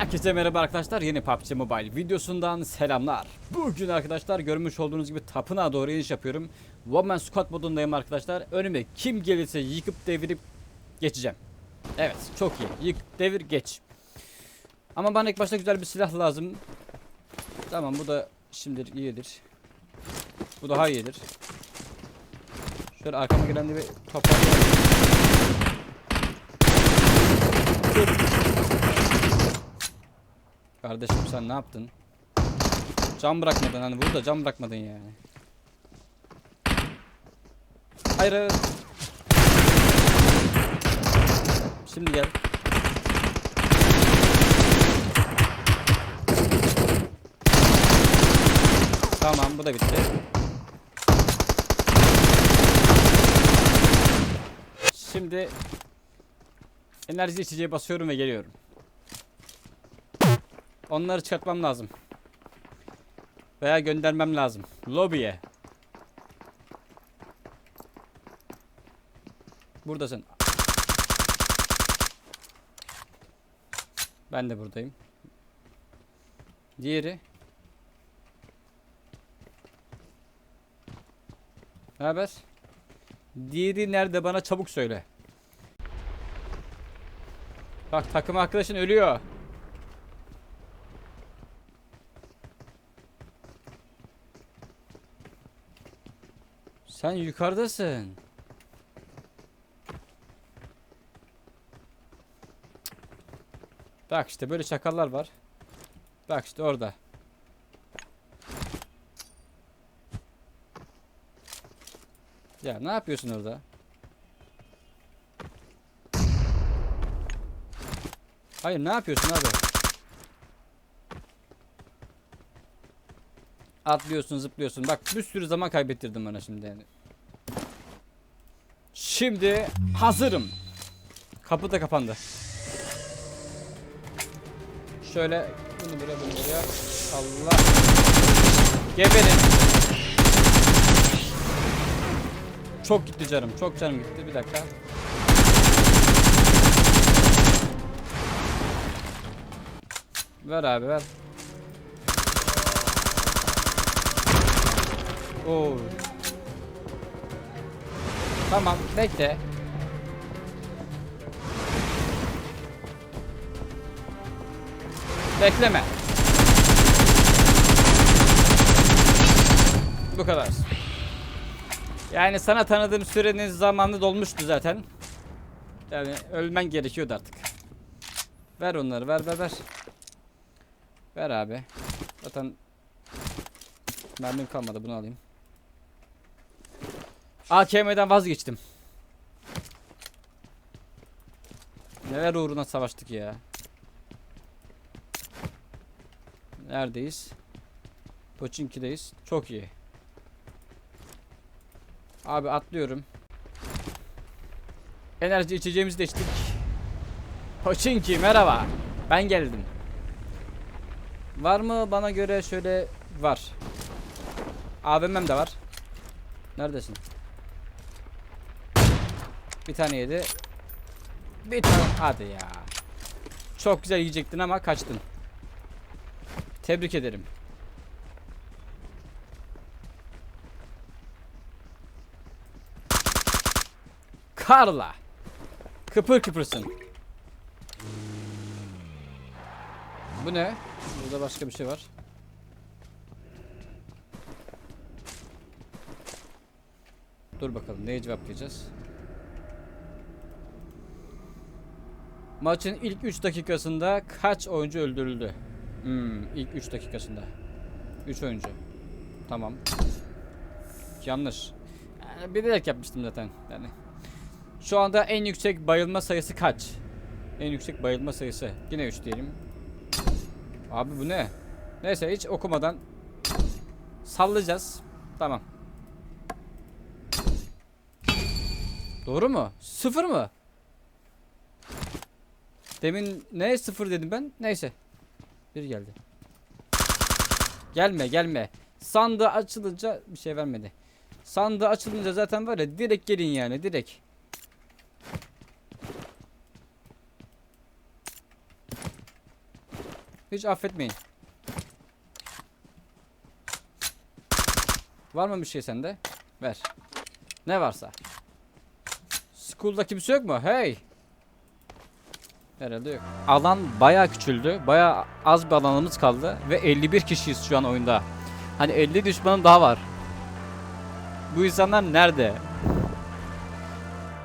Herkese merhaba arkadaşlar. Yeni PUBG Mobile videosundan selamlar. Bugün arkadaşlar görmüş olduğunuz gibi tapınağa doğru iniş yapıyorum. One Man Squad modundayım arkadaşlar. Önüme kim gelirse yıkıp devirip geçeceğim. Evet çok iyi. Yık devir geç. Ama bana ilk başta güzel bir silah lazım. Tamam bu da şimdilik iyidir. Bu daha iyidir. Şöyle arkama gelen de bir toparlayalım. Kardeşim sen ne yaptın? Cam bırakmadın hani burada cam bırakmadın yani. Hayır. Şimdi gel. Tamam bu da bitti. Şimdi enerji içeceği basıyorum ve geliyorum. Onları çıkartmam lazım. Veya göndermem lazım. Lobiye. Buradasın. Ben de buradayım. Diğeri. Ne haber? Diğeri nerede bana çabuk söyle. Bak takım arkadaşın ölüyor. Sen yukarıdasın. Bak işte böyle çakallar var. Bak işte orada. Ya ne yapıyorsun orada? Hayır ne yapıyorsun abi? Atlıyorsun zıplıyorsun. Bak bir sürü zaman kaybettirdin bana şimdi yani. Şimdi hazırım. Kapı da kapandı. Şöyle bunu buraya bunu buraya. Allah. Geberin. Çok gitti canım. Çok canım gitti. Bir dakika. Ver abi ver. Oo. Tamam bekle. Bekleme. Bu kadar. Yani sana tanıdığım sürenin zamanı dolmuştu zaten. Yani ölmen gerekiyordu artık. Ver onları ver ver ver. Ver abi. Zaten mermim kalmadı bunu alayım. AKM'den vazgeçtim. Neler uğruna savaştık ya. Neredeyiz? Poçinki'deyiz. Çok iyi. Abi atlıyorum. Enerji içeceğimizi de içtik. Poçinki merhaba. Ben geldim. Var mı bana göre şöyle var. AVM'm de var. Neredesin? Bir tane yedi. Bir tane hadi ya. Çok güzel yiyecektin ama kaçtın. Tebrik ederim. Karla. Kıpır kıpırsın. Bu ne? Burada başka bir şey var. Dur bakalım neye cevaplayacağız? Maçın ilk 3 dakikasında kaç oyuncu öldürüldü? Hmm, ilk 3 dakikasında. 3 oyuncu. Tamam. Yanlış. Yani bilerek yapmıştım zaten. Yani. Şu anda en yüksek bayılma sayısı kaç? En yüksek bayılma sayısı. Yine 3 diyelim. Abi bu ne? Neyse hiç okumadan sallayacağız. Tamam. Doğru mu? Sıfır mı? Demin ne sıfır dedim ben? Neyse. Bir geldi. Gelme gelme. Sandığı açılınca bir şey vermedi. Sandığı açılınca zaten böyle direkt gelin yani direkt. Hiç affetmeyin. Var mı bir şey sende? Ver. Ne varsa. School'da kimse yok mu? Hey. Herhalde yok. Alan bayağı küçüldü. Bayağı az bir alanımız kaldı. Ve 51 kişiyiz şu an oyunda. Hani 50 düşmanım daha var. Bu insanlar nerede?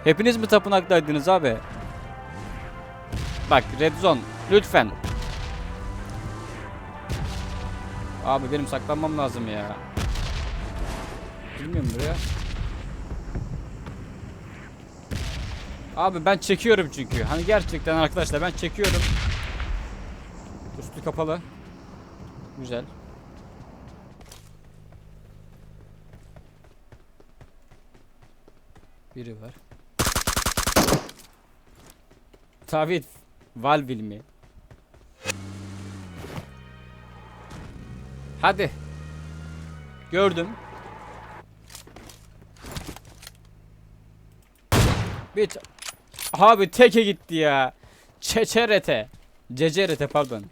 Hepiniz mi tapınaktaydınız abi? Bak Red Zone lütfen. Abi benim saklanmam lazım ya. Bilmiyorum buraya. Abi ben çekiyorum çünkü. Hani gerçekten arkadaşlar ben çekiyorum. Üstü kapalı. Güzel. Biri var. Tabii Valvil mi? Hadi. Gördüm. Bit. Abi teke gitti ya. Çeçerete. Cecerete pardon.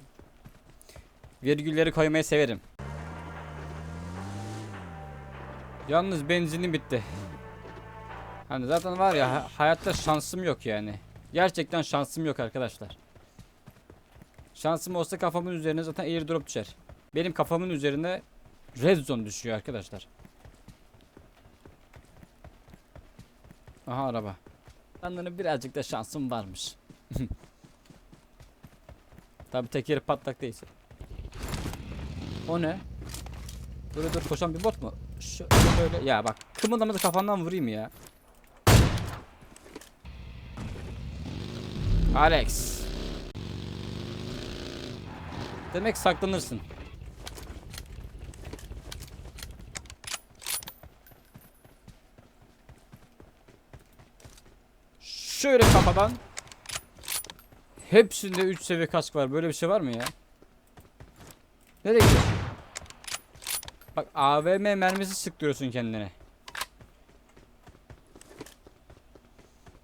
Virgülleri koymayı severim. Yalnız benzinim bitti. Hani zaten var ya ha- hayatta şansım yok yani. Gerçekten şansım yok arkadaşlar. Şansım olsa kafamın üzerine zaten airdrop düşer. Benim kafamın üzerine red zone düşüyor arkadaşlar. Aha araba. Sanırım birazcık da şansım varmış. Tabi tekeri patlak değilse. O ne? Böyle dur koşan bir bot mu? Şöyle ya bak kımıldamadı kafandan vurayım ya. Alex. Demek saklanırsın. Şöyle kafadan. Hepsinde 3 seviye kask var. Böyle bir şey var mı ya? Nereye gidiyorsun? Bak AVM mermisi sıktırıyorsun kendine.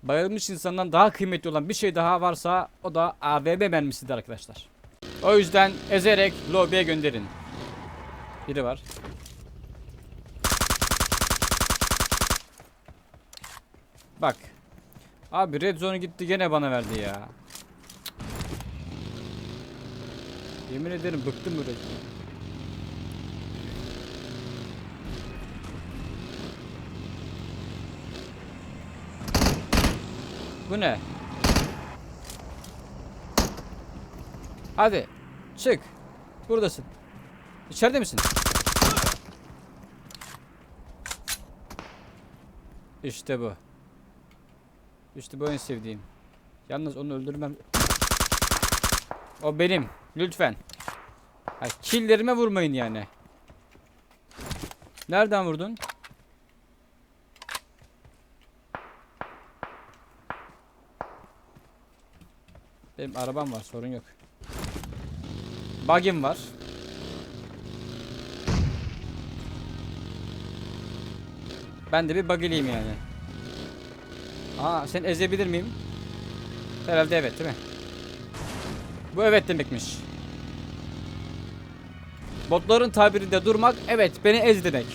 Bayılmış insandan daha kıymetli olan bir şey daha varsa o da AVM mermisidir arkadaşlar. O yüzden ezerek lobiye gönderin. Biri var. Bak. Abi red zone gitti gene bana verdi ya. Yemin ederim bıktım böyle. Bu ne? Hadi. Çık. Buradasın. İçeride misin? İşte bu. İşte bu en sevdiğim. Yalnız onu öldürmem. O benim. Lütfen. Ha, killlerime vurmayın yani. Nereden vurdun? Benim arabam var sorun yok. Bug'im var. Ben de bir bug'iliyim yani. Aa sen ezebilir miyim? Herhalde evet değil mi? Bu evet demekmiş. Botların tabirinde durmak evet beni ez demek.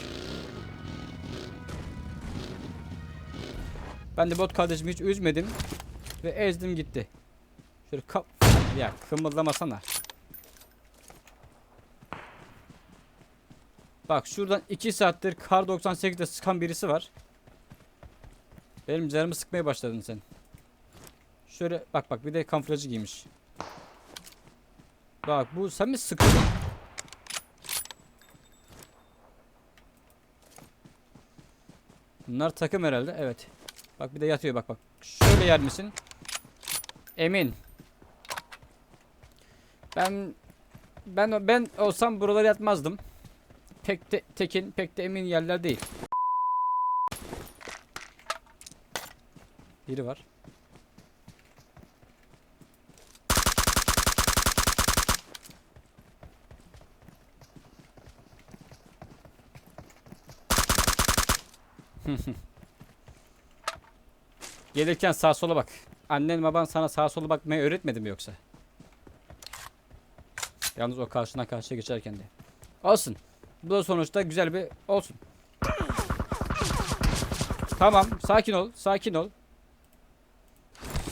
Ben de bot kardeşimi hiç üzmedim ve ezdim gitti. Şöyle kap ya kımıldamasana. Bak şuradan 2 saattir kar 98'de sıkan birisi var. Benim canımı sıkmaya başladın sen. Şöyle bak bak bir de kamuflajı giymiş. Bak bu sen mi sıktın? Bunlar takım herhalde. Evet. Bak bir de yatıyor bak bak. Şöyle yer misin? Emin. Ben ben ben olsam buralara yatmazdım. Pek de tekin, pek de emin yerler değil. Biri var. Gelirken sağa sola bak. Annen baban sana sağa sola bakmayı öğretmedi mi yoksa? Yalnız o karşına karşıya geçerken de. Olsun. Bu da sonuçta güzel bir olsun. Tamam sakin ol sakin ol.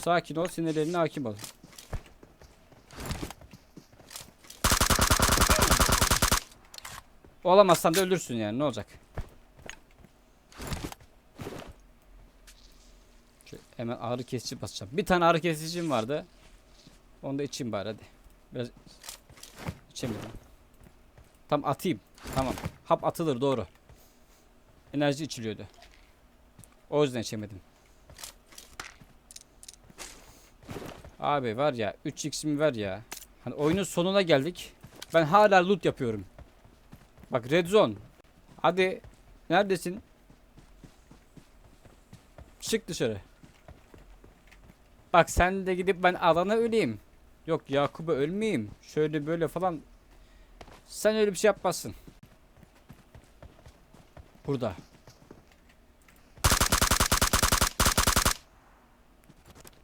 Sakin ol sinirlerine hakim ol. Olamazsan da ölürsün yani ne olacak? Şöyle hemen ağrı kesici basacağım. Bir tane ağrı kesicim vardı. Onu da içeyim bari hadi. Biraz içemiyorum. Tam atayım. Tamam. Hap atılır doğru. Enerji içiliyordu. O yüzden içemedim. Abi var ya 3x'imi ver ya. Hani oyunun sonuna geldik. Ben hala loot yapıyorum. Bak red zone. Hadi. Neredesin? Çık dışarı. Bak sen de gidip ben alana öleyim. Yok Yakup'a ölmeyeyim. Şöyle böyle falan. Sen öyle bir şey yapmazsın. Burada.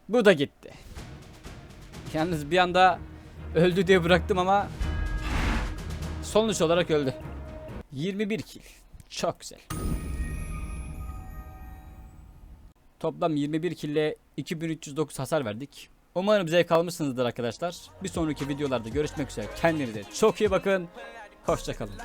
Bu da gitti. Yalnız bir anda öldü diye bıraktım ama sonuç olarak öldü. 21 kill. Çok güzel. Toplam 21 kill ile 2309 hasar verdik. Umarım zevk almışsınızdır arkadaşlar. Bir sonraki videolarda görüşmek üzere. Kendinize çok iyi bakın. Hoşçakalın.